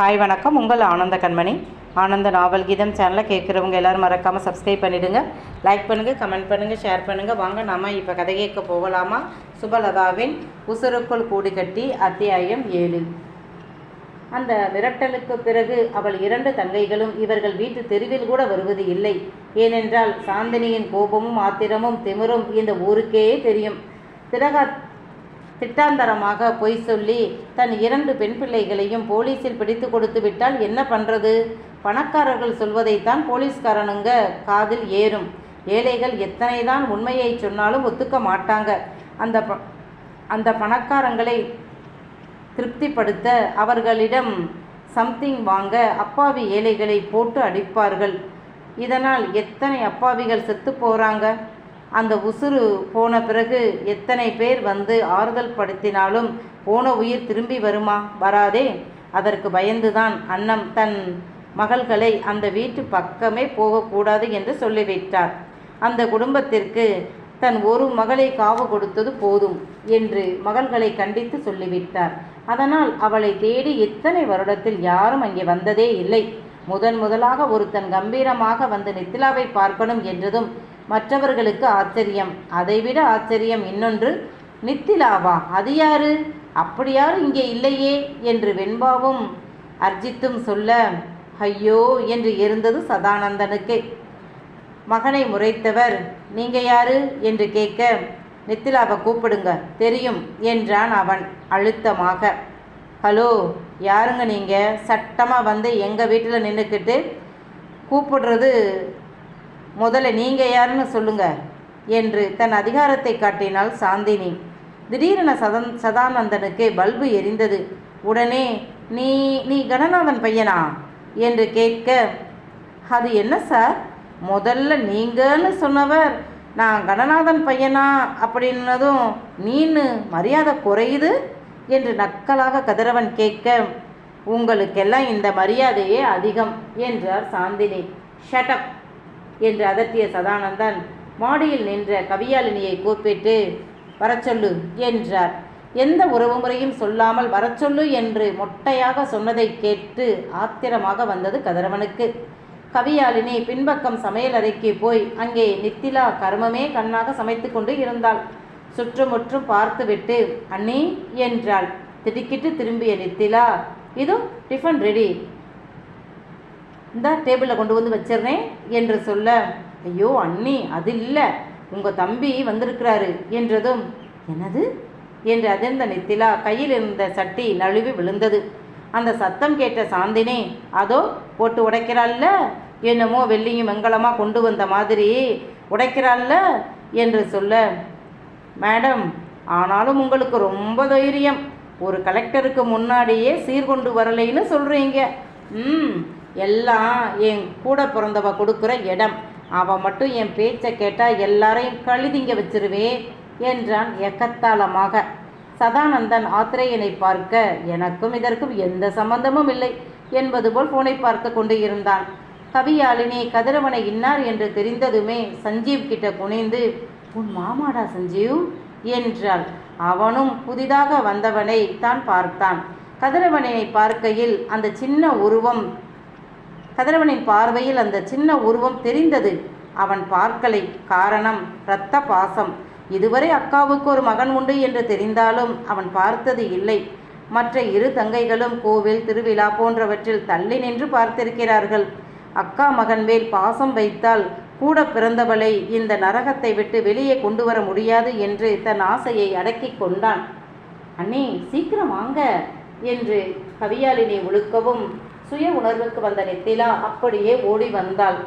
Hi வணக்கம். உங்கள் ஆனந்த கண்மணி. ஆனந்த நாவல் கீதம் சேனலை கேட்குறவங்க எல்லோரும் மறக்காமல் சப்ஸ்கிரைப் பண்ணிவிடுங்க லைக் பண்ணுங்கள் கமெண்ட் பண்ணுங்கள் ஷேர் பண்ணுங்கள் வாங்க நம்ம இப்போ கதை கேட்க போகலாமா? சுபலதாவின் உசுருக்குள் கூடு கட்டி அத்தியாயம் ஏழு. அந்த மிரட்டலுக்கு பிறகு அவள் இரண்டு தங்கைகளும் இவர்கள் வீட்டு தெருவில் கூட வருவது இல்லை. ஏனென்றால் சாந்தினியின் கோபமும் ஆத்திரமும் திமிரும் இந்த ஊருக்கே தெரியும். திரகா திட்டாந்தரமாக பொய் சொல்லி தன் இரண்டு பெண் பிள்ளைகளையும் போலீஸில் பிடித்து கொடுத்து விட்டால் என்ன பண்ணுறது பணக்காரர்கள் சொல்வதைத்தான் போலீஸ்காரனுங்க காதில் ஏறும். ஏழைகள் எத்தனை தான் உண்மையை சொன்னாலும் ஒத்துக்க மாட்டாங்க. அந்த ப அந்த பணக்காரங்களை திருப்திப்படுத்த அவர்களிடம் சம்திங் வாங்க அப்பாவி ஏழைகளை போட்டு அடிப்பார்கள். இதனால் எத்தனை அப்பாவிகள் செத்து போகிறாங்க அந்த உசுறு போன பிறகு எத்தனை பேர் வந்து ஆறுதல் படுத்தினாலும் போன உயிர் திரும்பி வருமா? வராதே. அதற்கு பயந்துதான் அன்னம் தன் மகள்களை அந்த வீட்டு பக்கமே போகக்கூடாது என்று சொல்லிவிட்டார். அந்த குடும்பத்திற்கு தன் ஒரு மகளை காவு கொடுத்தது போதும் என்று மகள்களை கண்டித்து சொல்லிவிட்டார். அதனால் அவளை தேடி எத்தனை வருடத்தில் யாரும் அங்கே வந்ததே இல்லை. முதன் முதலாக ஒருத்தன் கம்பீரமாக வந்து நித்திலாவை பார்க்கணும் என்றதும் மற்றவர்களுக்கு ஆச்சரியம். அதைவிட ஆச்சரியம் இன்னொன்று நித்திலாவா அது யாரு? அப்படி யாரும் இங்கே இல்லையே என்று வெண்பாவும் அர்ஜித்தும் சொல்ல ஐயோ என்று இருந்தது சதானந்தனுக்கு. மகனை முறைத்தவர் நீங்க யாரு? என்று கேட்க நித்திலாவை கூப்பிடுங்க தெரியும் என்றான் அவன் அழுத்தமாக. ஹலோ யாருங்க நீங்கள் சட்டமாக வந்து எங்கள் வீட்டில் நின்றுக்கிட்டு கூப்பிடுறது முதல்ல நீங்கள் யாருன்னு சொல்லுங்க என்று தன் அதிகாரத்தை காட்டினாள் சாந்தினி. திடீரென சதன் சதானந்தனுக்கு பல்பு எரிந்தது. உடனே நீ நீ கணநாதன் பையனா? என்று கேட்க அது என்ன சார்? முதல்ல நீங்கன்னு சொன்னவர் நான் கணநாதன் பையனா? அப்படின்னதும் நீன்னு மரியாதை குறையுது? என்று நக்கலாக கதிரவன் கேட்க உங்களுக்கெல்லாம் இந்த மரியாதையே அதிகம் என்றார் சாந்தினி. ஷட்டப் என்று அதட்டிய சதானந்தன் மாடியில் நின்ற கவியாலினியை கூப்பிட்டு வரச்சொல்லு என்றார். எந்த உறவு முறையும் சொல்லாமல் வரச்சொல்லு என்று மொட்டையாக சொன்னதை கேட்டு ஆத்திரமாக வந்தது கதிரவனுக்கு கவியாலினி பின்பக்கம் சமையல் அறைக்கு போய் அங்கே நித்திலா கர்மமே கண்ணாக சமைத்து கொண்டு இருந்தாள். சுற்றுமுற்றும் பார்த்துவிட்டு அண்ணி என்றாள். திடுக்கிட்டு திரும்பிய நித்திலா இதோ டிஃபன் ரெடி. இந்த டேபிளில் கொண்டு வந்து வச்சிடுறேன் என்று சொல்ல ஐயோ அண்ணி அது இல்லை. உங்கள் தம்பி வந்திருக்கிறாரு. என்றதும் என்னது? என்று அதிர்ந்த நித்திலா கையில் இருந்த சட்டி நழுவி விழுந்தது. அந்த சத்தம் கேட்ட சாந்தினி அதோ போட்டு உடைக்கிறாள்ல? என்னமோ வெள்ளியும் வெங்கலமாக கொண்டு வந்த மாதிரி. உடைக்கிறாள்ல? என்று சொல்ல மேடம் ஆனாலும் உங்களுக்கு ரொம்ப தைரியம். ஒரு கலெக்டருக்கு முன்னாடியே சீர்கொண்டு வரலைன்னு சொல்கிறீங்க ம் எல்லாம் என் கூட பிறந்தவ கொடுக்குற இடம். அவன் மட்டும் என் பேச்சை கேட்டால் எல்லாரையும் கழுதிங்க வச்சிருவே என்றான் எக்கத்தாளமாக சதானந்தன் ஆத்திரேயனை பார்க்க எனக்கும் இதற்கும் எந்த சம்பந்தமும் இல்லை என்பது போல் போனை பார்த்து கொண்டு இருந்தான். கவியாளினி கதிரவனை இன்னார் என்று தெரிந்ததுமே சஞ்சீவ் கிட்ட குனிந்து உன் மாமாடா சஞ்சீவ்? என்றாள். அவனும் புதிதாக வந்தவனை தான் பார்த்தான். கதிரவனை பார்க்கையில் அந்த சின்ன உருவம் கதிரவனின் பார்வையில் அந்த சின்ன உருவம் தெரிந்தது. அவன் பார்க்கலை. காரணம் இரத்த பாசம். இதுவரை அக்காவுக்கு ஒரு மகன் உண்டு என்று தெரிந்தாலும் அவன் பார்த்தது இல்லை. மற்ற இரு தங்கைகளும் கோவில் திருவிழா போன்றவற்றில் தள்ளி நின்று பார்த்திருக்கிறார்கள். அக்கா மகன் மேல் பாசம் வைத்தால் கூட பிறந்தவளை இந்த நரகத்தை விட்டு வெளியே கொண்டு வர முடியாது என்று தன் ஆசையை அடக்கி கொண்டான். அண்ணே சீக்கிரம் வாங்க என்று கவியாலினை ஒழுக்கவும் சுய உணர்வுக்கு வந்த நெத்திலா அப்படியே ஓடி வந்தாள்.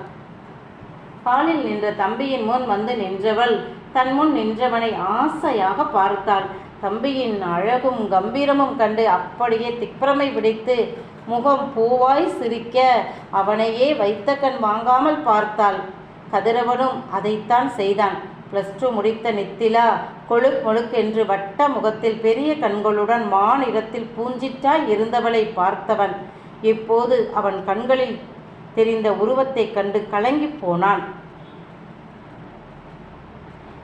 ஹாலில் நின்ற தம்பியின் முன் வந்து நின்றவள் தன் முன் நின்றவனை ஆசையாக பார்த்தாள். தம்பியின் அழகும் கம்பீரமும் கண்டு அப்படியே திக்ரமை பிடித்து முகம் பூவாய் சிரிக்க அவனையே வைத்த கண் வாங்காமல் பார்த்தாள். கதிரவனும் அதைத்தான் செய்தான். ப்ளஸ் டூ முடித்த நித்திலா கொழுக் கொழுக்கென்று வட்ட முகத்தில் பெரிய கண்களுடன் மாநிறத்தில் பூஞ்சிட்டாய் இருந்தவளை பார்த்தவன். இப்போது அவன் கண்களில் தெரிந்த உருவத்தைக் கண்டு கலங்கி போனான்.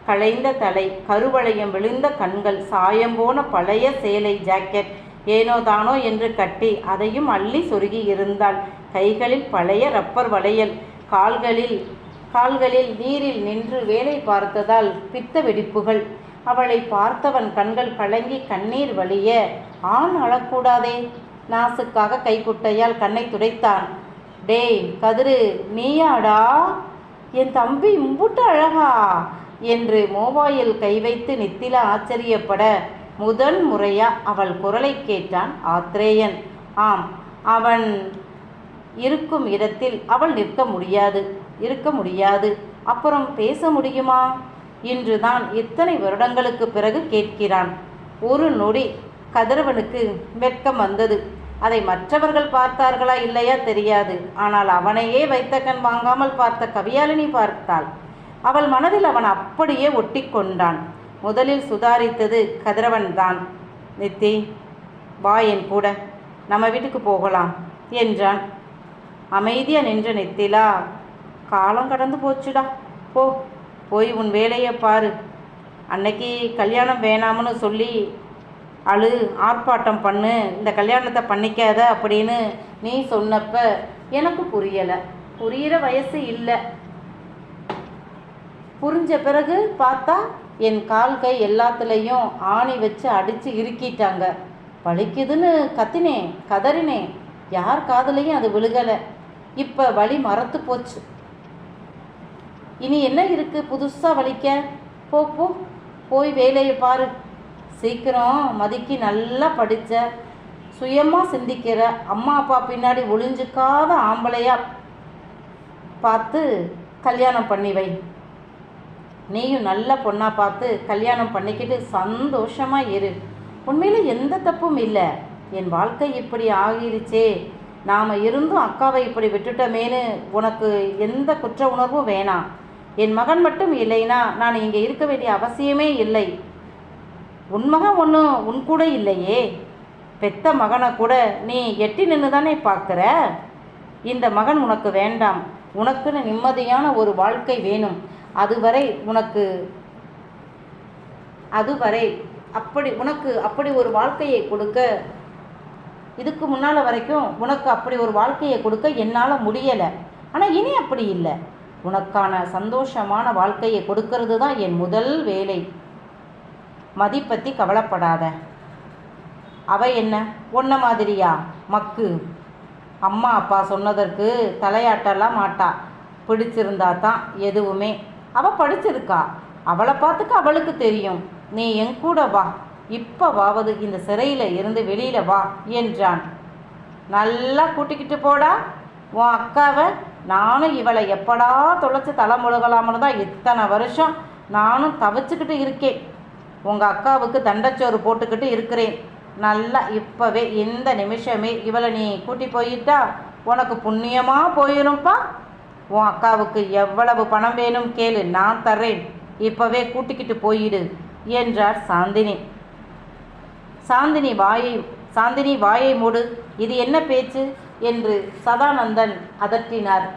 களைந்த தலை கருவளையம் விழுந்த கண்கள் சாயம் போன பழைய சேலை ஜாக்கெட் ஏனோ தானோ என்று கட்டி அதையும் அள்ளி சொருகி இருந்தாள். கைகளில் பழைய ரப்பர் வளையல் கால்களில் கால்களில் நீரில் நின்று வேலை பார்த்ததால் பித்த வெடிப்புகள். அவளை பார்த்தவன் கண்கள் கலங்கி கண்ணீர் வழிய ஆண் அழக்கூடாதே நாசுக்காக கைக்குட்டையால் கண்ணை துடைத்தான். டேய் கதிரு நீயாடா? என் தம்பி இம்புட்டு அழகா? என்று மோபாயில் கை வைத்து நித்தில ஆச்சரியப்பட முதல் முறையா அவள் குரலை கேட்டான் ஆத்ரேயன். ஆம் அவன் இருக்கும் இடத்தில் அவள் நிற்க முடியாது இருக்க முடியாது. அப்புறம் பேச முடியுமா? இன்றுதான் இத்தனை வருடங்களுக்கு பிறகு கேட்கிறான். ஒரு நொடி கதிரவனுக்கு வெட்கம் வந்தது. அதை மற்றவர்கள் பார்த்தார்களா இல்லையா தெரியாது. ஆனால் அவனையே வைத்த கண் வாங்காமல் பார்த்த கவியாலினி பார்த்தாள். அவள் மனதில் அவன் அப்படியே ஒட்டி கொண்டான் முதலில் சுதாரித்தது கதிரவன் தான். நித்தி வா என் கூட. நம்ம வீட்டுக்கு போகலாம் என்றான். அமைதியாக நின்ற நித்திலா. காலம் கடந்து போச்சுடா. போ. போய் உன் வேலையை பாரு. அன்னைக்கு கல்யாணம் வேணாம்னு சொல்லி அழு ஆர்ப்பாட்டம் பண்ணு இந்த கல்யாணத்தை பண்ணிக்காத அப்படின்னு நீ சொன்னப்ப எனக்கு புரியலை. புரியிற வயசு இல்லை. புரிஞ்ச பிறகு பார்த்தா என் கால் கை எல்லாத்துலேயும் ஆணி வச்சு அடித்து இறுக்கிட்டாங்க. வலிக்குதுன்னு கத்தினேன் கதறினேன் யார் காதுலையும் அது விழுகலை. இப்போ வழி மறத்து போச்சு. இனி என்ன இருக்குது புதுசாக வலிக்க? போ. போய் வேலையை பாரு. சீக்கிரம் மதிக்கு நல்லா படித்த சுயமாக சிந்திக்கிற அம்மா அப்பா பின்னாடி ஒளிஞ்சுக்காத ஆம்பளையாக பார்த்து கல்யாணம் பண்ணி வை. நீயும் நல்ல பொண்ணாக பார்த்து கல்யாணம் பண்ணிக்கிட்டு சந்தோஷமாக இரு. உண்மையில் எந்த தப்பும் இல்லை. என் வாழ்க்கை இப்படி ஆகிருச்சே. நாம் இருந்தும் அக்காவை இப்படி விட்டுட்டோமேனு உனக்கு எந்த குற்ற உணர்வும் வேணாம். என் மகன் மட்டும் இல்லைனா நான் இங்கே இருக்க வேண்டிய அவசியமே இல்லை. உன் மகன் ஒன்றும் உன் கூட இல்லையே. பெத்த மகனை கூட நீ எட்டி நின்று தானே பார்க்குற? இந்த மகன் உனக்கு வேண்டாம். உனக்குன்னு நிம்மதியான ஒரு வாழ்க்கை வேணும். அதுவரை உனக்கு அதுவரை அப்படி உனக்கு அப்படி ஒரு வாழ்க்கையை கொடுக்க இதுக்கு முன்னால் வரைக்கும் உனக்கு அப்படி ஒரு வாழ்க்கையை கொடுக்க என்னால் முடியலை. ஆனால் இனி அப்படி இல்லை. உனக்கான சந்தோஷமான வாழ்க்கையை கொடுக்கறது தான் என் முதல் வேலை. மதி பற்றி கவலைப்படாத. அவ என்ன? ஒன்ன மாதிரியா? மக்கு. அம்மா அப்பா சொன்னதற்கு தலையாட்டலாம் மாட்டா. பிடிச்சிருந்தா தான் எதுவுமே. அவ படிச்சிருக்கா. அவளை பார்த்துக்க அவளுக்கு தெரியும். நீ என் கூட வா. இப்போ வாவது இந்த சிறையில் இருந்து வெளியில் வா என்றான். நல்லா கூட்டிக்கிட்டு போடா. உன் அக்காவை நானும் இவளை எப்படா தொலைச்சி தலை முழுகலாம்னு தான் இத்தனை வருஷம் நானும் தவிச்சுக்கிட்டு இருக்கேன். உங்கள் அக்காவுக்கு தண்டச்சோறு போட்டுக்கிட்டு இருக்கிறேன். நல்லா இப்போவே இந்த நிமிஷமே இவளை நீ கூட்டி போயிட்டா உனக்கு புண்ணியமாக போயிடும்ப்பா உன் அக்காவுக்கு எவ்வளவு பணம் வேணும் கேளு நான் தர்றேன். இப்போவே கூட்டிக்கிட்டு போயிடு என்றார் சாந்தினி. சாந்தினி வாயை சாந்தினி வாயை மூடு இது என்ன பேச்சு? என்று சதானந்தன் அதட்டினார்.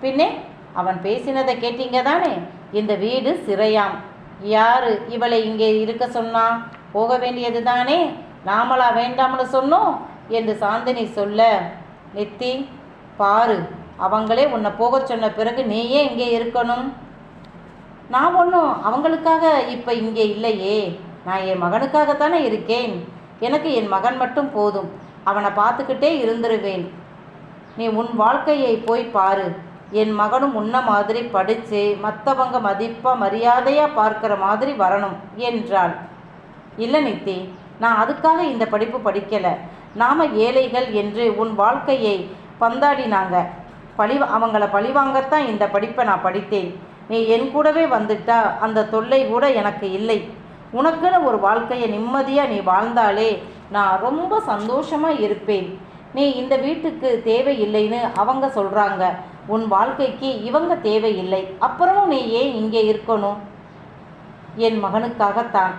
பின்னே அவன் பேசினதை கேட்டீங்க தானே இந்த வீடு சிறையாம். யாரு இவளை இங்கே இருக்க சொன்னா? போக வேண்டியது தானே நாமளா வேண்டாம்னு சொன்னோம் என்று சாந்தினி சொல்ல நித்தி பாரு அவங்களே உன்னை போக சொன்ன பிறகு நீயே இங்கே இருக்கணும். நான் ஒன்றும் அவங்களுக்காக இப்போ இங்கே இல்லையே. நான் என் மகனுக்காகத்தானே இருக்கேன். எனக்கு என் மகன் மட்டும் போதும். அவனை பார்த்துக்கிட்டே இருந்துருவேன். நீ உன் வாழ்க்கையை போய் பாரு. என் மகனும் உன்ன மாதிரி படித்து மற்றவங்க மதிப்பாக மரியாதையாக பார்க்குற மாதிரி வரணும் என்றாள் இல்லை நித்தி நான் அதுக்காக இந்த படிப்பு படிக்கலை. நாம் ஏழைகள் என்று உன் வாழ்க்கையை பந்தாடினாங்க. பழி அவங்கள பழிவாங்கத்தான் இந்த படிப்பை நான் படித்தேன். நீ என் கூடவே வந்துட்டா அந்த தொல்லை கூட எனக்கு இல்லை. உனக்குன்னு ஒரு வாழ்க்கையை நிம்மதியாக நீ வாழ்ந்தாலே நான் ரொம்ப சந்தோஷமாக இருப்பேன். நீ இந்த வீட்டுக்கு தேவையில்லைன்னு அவங்க சொல்கிறாங்க உன் வாழ்க்கைக்கு இவங்க தேவையில்லை. அப்புறமும் நீ ஏன் இங்கே இருக்கணும்? என் மகனுக்காகத்தான்.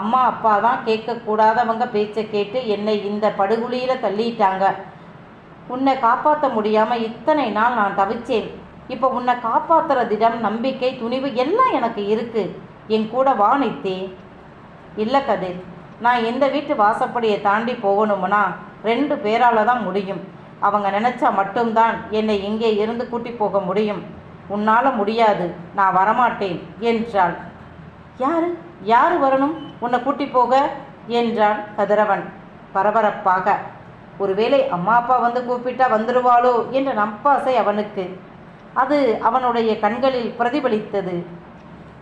அம்மா அப்பா தான் கேட்கக்கூடாதவங்க பேச்சை கேட்டு என்னை இந்த படுகுழியில் தள்ளிட்டாங்க. உன்னை காப்பாற்ற முடியாமல் இத்தனை நாள் நான் தவிச்சேன். இப்போ உன்னை காப்பாற்றுற திடம் நம்பிக்கை துணிவு எல்லாம் எனக்கு இருக்குது என் கூட வா நித்தே. இல்லை கதிர் நான் எந்த வீட்டு வாசப்படியை தாண்டி போகணும்னா ரெண்டு பேரால தான் முடியும். அவங்க நினச்சா மட்டும்தான் என்னை இங்கே இருந்து கூட்டி போக முடியும். உன்னால் முடியாது. நான் வரமாட்டேன் என்றாள். யாரு? யாரு வரணும்? உன்னை கூட்டி போக? என்றான் கதிரவன் பரபரப்பாக. ஒருவேளை அம்மா அப்பா வந்து கூப்பிட்டா வந்துடுவாளோ என்ற நம்பாசை அவனுக்கு. அது அவனுடைய கண்களில் பிரதிபலித்தது.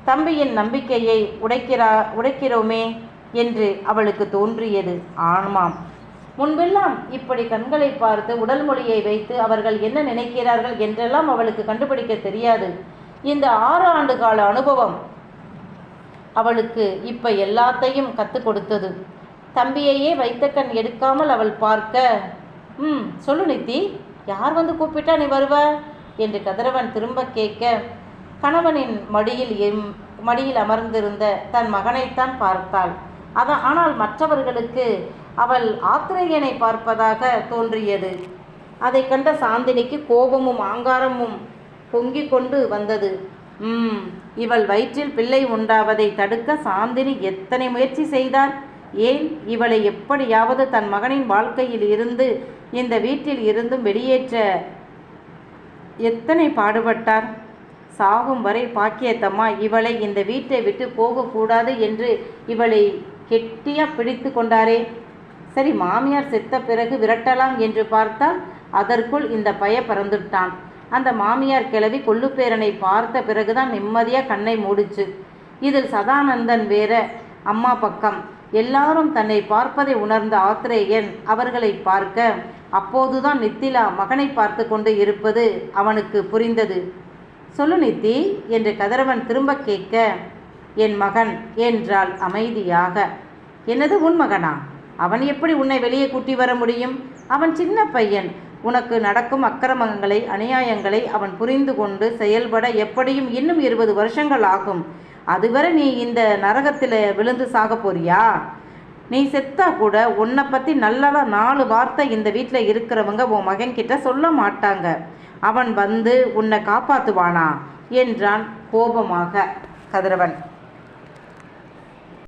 தம்பியின் நம்பிக்கையை உடைக்கிறா உடைக்கிறோமே என்று அவளுக்கு தோன்றியது. ஆமாம். முன்பெல்லாம் இப்படி கண்களை பார்த்து உடல் மொழியை வைத்து அவர்கள் என்ன நினைக்கிறார்கள் என்றெல்லாம் அவளுக்கு கண்டுபிடிக்க தெரியாது. இந்த ஆறு ஆண்டு கால அனுபவம் அவளுக்கு இப்ப எல்லாத்தையும் கற்றுக் கொடுத்தது. தம்பியையே வைத்த கண் எடுக்காமல் அவள் பார்க்க ம் சொல்லு நித்தி யார் வந்து கூப்பிட்டா நீ வருவ? என்று கதிரவன் திரும்ப கேட்க கணவனின் மடியில் எம் மடியில் அமர்ந்திருந்த தன் மகனைத்தான் பார்த்தாள். அதான் ஆனால் மற்றவர்களுக்கு அவள் ஆத்திரேயனை பார்ப்பதாக தோன்றியது. அதை கண்ட சாந்தினிக்கு கோபமும் ஆங்காரமும் பொங்கிக் கொண்டு வந்தது. ம் இவள் வயிற்றில் பிள்ளை உண்டாவதை தடுக்க சாந்தினி எத்தனை முயற்சி செய்தார் ஏன் இவளை எப்படியாவது தன் மகனின் வாழ்க்கையில் இருந்து இந்த வீட்டில் இருந்தும் வெளியேற்ற எத்தனை பாடுபட்டார் சாகும் வரை பாக்கியத்தம்மா இவளை இந்த வீட்டை விட்டு போகக்கூடாது என்று இவளை கெட்டியாக பிடித்து கொண்டாரே. சரி மாமியார் செத்த பிறகு விரட்டலாம் என்று பார்த்தால் அதற்குள் இந்த பய பறந்துட்டான் அந்த மாமியார் கிளவி கொள்ளுப்பேரனை பார்த்த பிறகுதான் நிம்மதியாக கண்ணை மூடிச்சு. இதில் சதானந்தன் வேற அம்மா பக்கம். எல்லாரும் தன்னை பார்ப்பதை உணர்ந்த ஆத்திரேயன் அவர்களை பார்க்க அப்போதுதான் நித்திலா மகனை பார்த்து கொண்டு இருப்பது அவனுக்கு புரிந்தது. சொல்லு நித்தி என்று கதிரவன் திரும்ப கேட்க என் மகன் என்றாள் அமைதியாக. என்னது உன் மகனா? அவன் எப்படி உன்னை வெளியே கூட்டி வர முடியும்? அவன் சின்ன பையன். உனக்கு நடக்கும் அக்கிரமங்களை அநியாயங்களை அவன் புரிந்து கொண்டு செயல்பட எப்படியும் இன்னும் இருபது வருஷங்கள் ஆகும். அதுவரை நீ இந்த நரகத்தில் விழுந்து சாக போறியா? நீ செத்தா கூட உன்னை பற்றி நல்லதாக நாலு வார்த்தை இந்த வீட்டில் இருக்கிறவங்க உன் மகன்கிட்ட சொல்ல மாட்டாங்க. அவன் வந்து உன்னை காப்பாற்றுவானா என்றான் கோபமாக கதிரவன்.